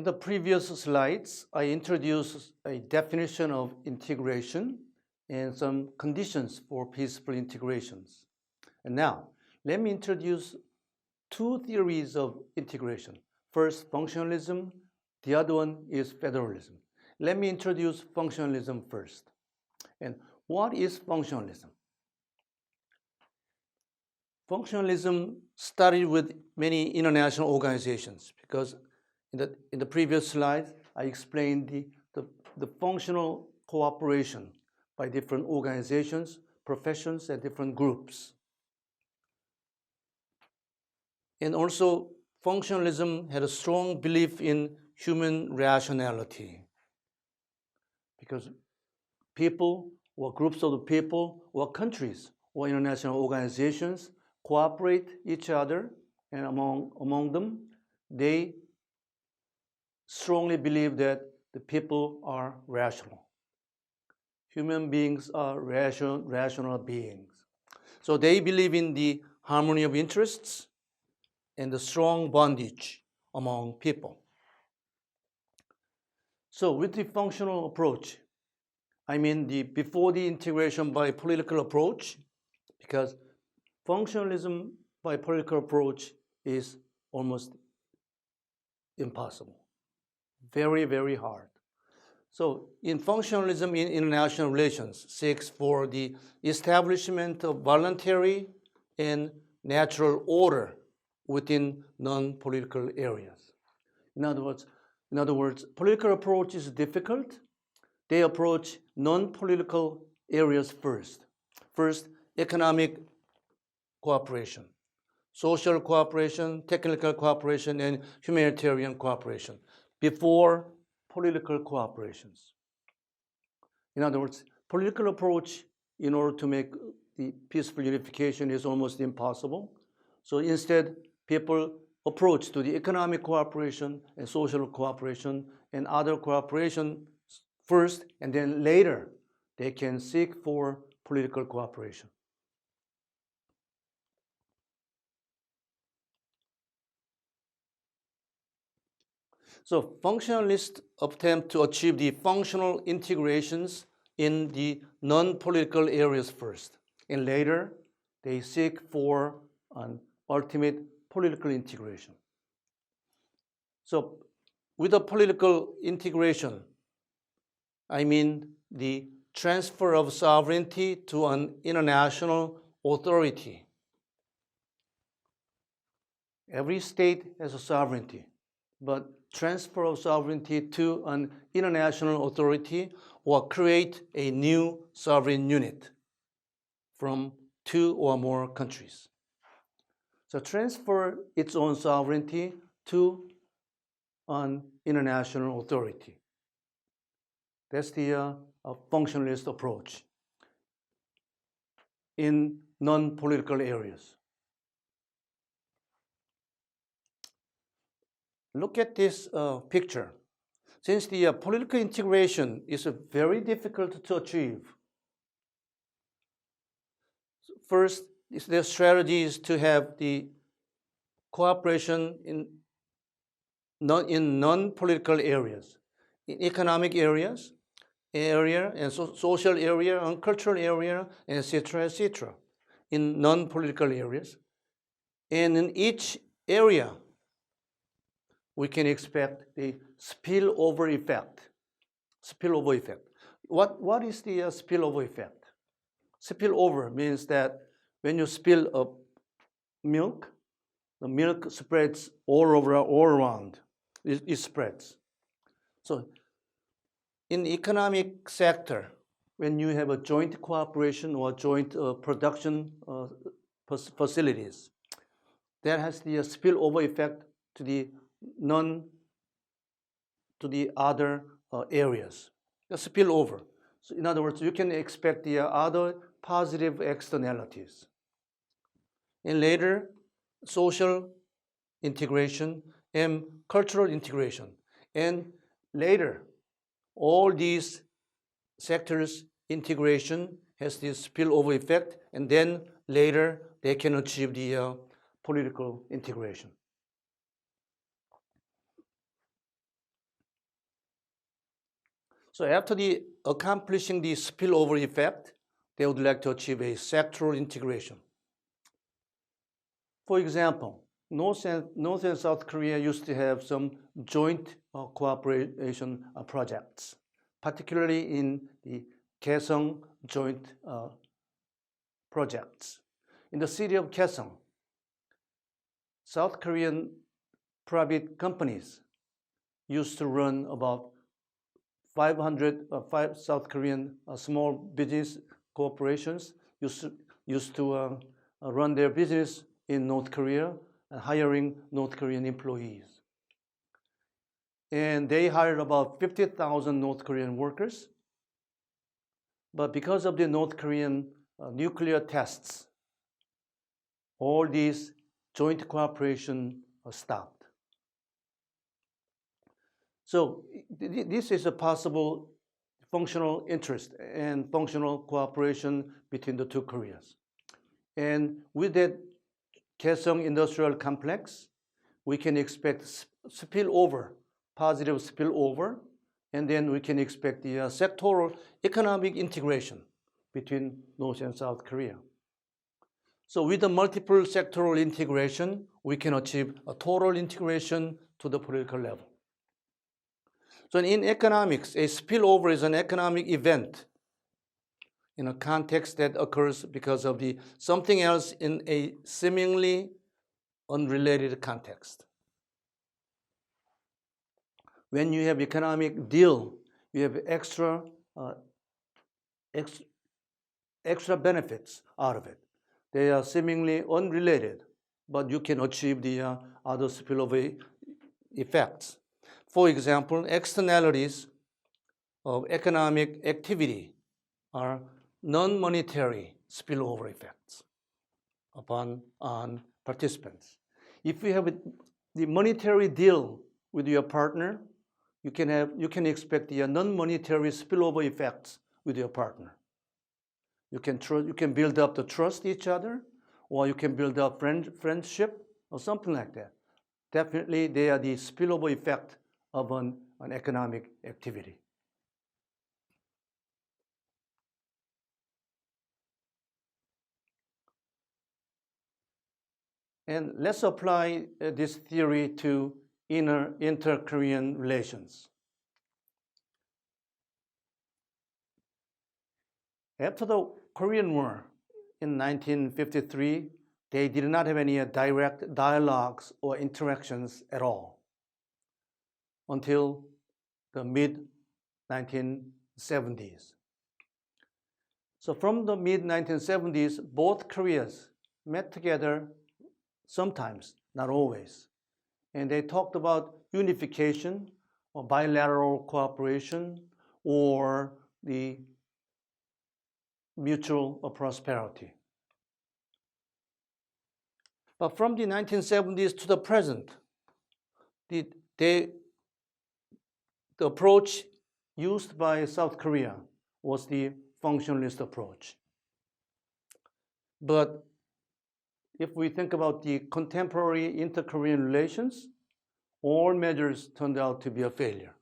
In the previous slides, I introduced a definition of integration and some conditions for peaceful integrations. And now, let me introduce two theories of integration. First, functionalism, the other one is federalism. Let me introduce functionalism first. And what is functionalism? Functionalism started with many international organizations because in the, in the previous slide, I explained the, the, the functional cooperation by different organizations, professions, and different groups. And also, functionalism had a strong belief in human rationality because people or groups of the people or countries or international organizations cooperate each other and among, among them they strongly believe that the people are rational. Human beings are rational, rational beings. So they believe in the harmony of interests and the strong bondage among people. So with the functional approach I mean the before the integration by political approach, because functionalism by political approach is almost impossible. Very, very hard. So in functionalism in international relations seeks for the establishment of voluntary and natural order within non-political areas. In other words, in other words, political approach is difficult they approach non-political areas first. First, economic cooperation, social cooperation, technical cooperation, and humanitarian cooperation before political cooperations. In other words, political approach in order to make the peaceful unification is almost impossible. So instead, people approach to the economic cooperation and social cooperation and other cooperation first, and then later they can seek for political cooperation. So functionalists attempt to achieve the functional integrations in the non-political areas first, and later they seek for an ultimate political integration. So with a political integration, I mean the transfer of sovereignty to an international authority. Every state has a sovereignty, but transfer of sovereignty to an international authority or create a new sovereign unit from two or more countries. So transfer its own sovereignty to an international authority. That's the uh, uh, functionalist approach in non-political areas. Look at this uh, picture. Since the uh, political integration is uh, very difficult to achieve, first, their strategy is to have the cooperation in non, in non-political areas, in economic areas, area and so social area and cultural area, etc., etc., in non-political areas. And in each area, we can expect the spillover effect. Spillover effect. What, what is the uh, spillover effect? Spillover means that when you spill a milk, the milk spreads all over, all around. It, it spreads. So in the economic sector, when you have a joint cooperation or joint uh, production uh, facilities, that has the spillover effect to the non to the other uh, areas. The spillover. So in other words, you can expect the uh, other positive externalities. And later, social integration and cultural integration. And later, all these sectors integration has this spillover effect, and then later they can achieve the uh, political integration. So after the accomplishing the spillover effect, they would like to achieve a sectoral integration. For example, North and, North and South Korea used to have some joint uh, cooperation uh, projects, particularly in the Kaesong joint uh, projects. In the city of Kaesong, South Korean private companies used to run about 500 uh, five South Korean uh, small business corporations used to, used to uh, uh, run their business in North Korea and hiring North Korean employees. And they hired about 50,000 North Korean workers. But because of the North Korean uh, nuclear tests, all these joint cooperation uh, stopped. So th- th- this is a possible functional interest and functional cooperation between the two Koreas. And with that Kaesong Industrial Complex, we can expect sp- spillover, positive spillover, and then we can expect the uh, sectoral economic integration between North and South Korea. So with the multiple sectoral integration, we can achieve a total integration to the political level. So in economics, a spillover is an economic event in a context that occurs because of the something else in a seemingly unrelated context. When you have economic deal, you have extra uh, ex- extra benefits out of it. They are seemingly unrelated, but you can achieve the uh, other spillover effects. For example, externalities of economic activity are non-monetary spillover effects upon on participants. If you have a- the monetary deal with your partner, you can have you can expect the non-monetary spillover effects with your partner. You can tr- you can build up the trust each other, or you can build up friend friendship or something like that. Definitely, they are the spillover effect of an, an economic activity. And let's apply uh, this theory to inner inter-Korean relations. After the Korean War in 1953, they did not have any direct dialogues or interactions at all until the mid 1970s. So from the mid 1970s, both Koreas met together sometimes, not always. And they talked about unification or bilateral cooperation or the mutual prosperity. But from the 1970s to the present, the, they, the approach used by South Korea was the functionalist approach. But if we think about the contemporary inter-Korean relations, all measures turned out to be a failure.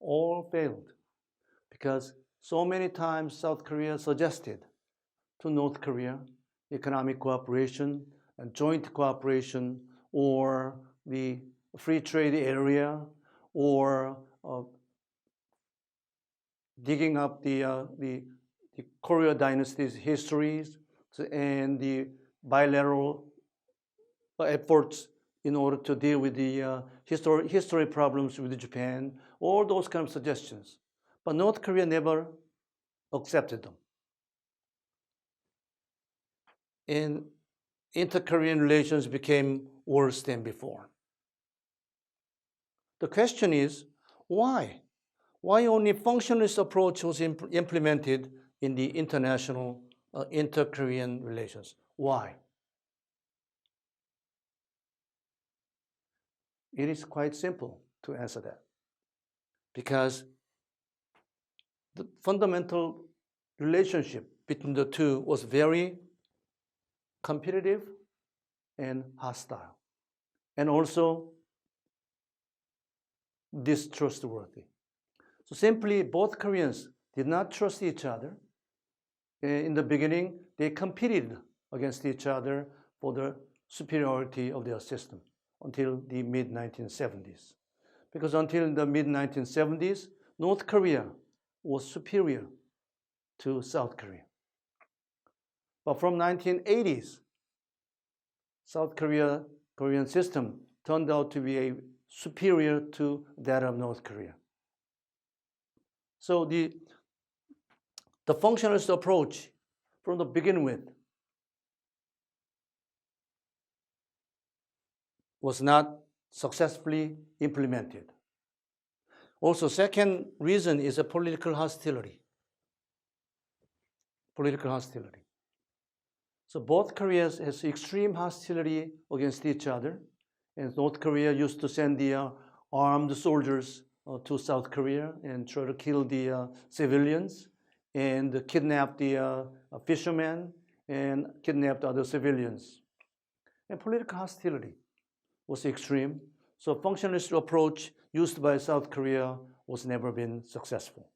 All failed because so many times South Korea suggested to North Korea economic cooperation and joint cooperation or the free trade area or uh, digging up the, uh, the, the Korea dynasty's histories and the bilateral uh, efforts in order to deal with the uh, history, history problems with Japan, all those kind of suggestions. But North Korea never accepted them. And inter-Korean relations became worse than before. The question is, why? Why only functionalist approach was imp- implemented in the international uh, inter-Korean relations? Why? It is quite simple to answer that. Because the fundamental relationship between the two was very competitive and hostile, and also distrustworthy. So simply, both Koreans did not trust each other. Uh, In the beginning, they competed against each other for the superiority of their system until the mid 1970s. Because until the mid 1970s, North Korea was superior to South Korea. But from 1980s, South Korea Korean system turned out to be a superior to that of North Korea. So the the functionalist approach from the beginning with was not successfully implemented. Also, second reason is a political hostility. Political hostility. So both Koreas has extreme hostility against each other, and North Korea used to send the uh, armed soldiers uh, to South Korea and try to kill the uh, civilians and kidnap the fishermen and kidnap other civilians. And political hostility was extreme. So functionalist approach used by South Korea was never been successful.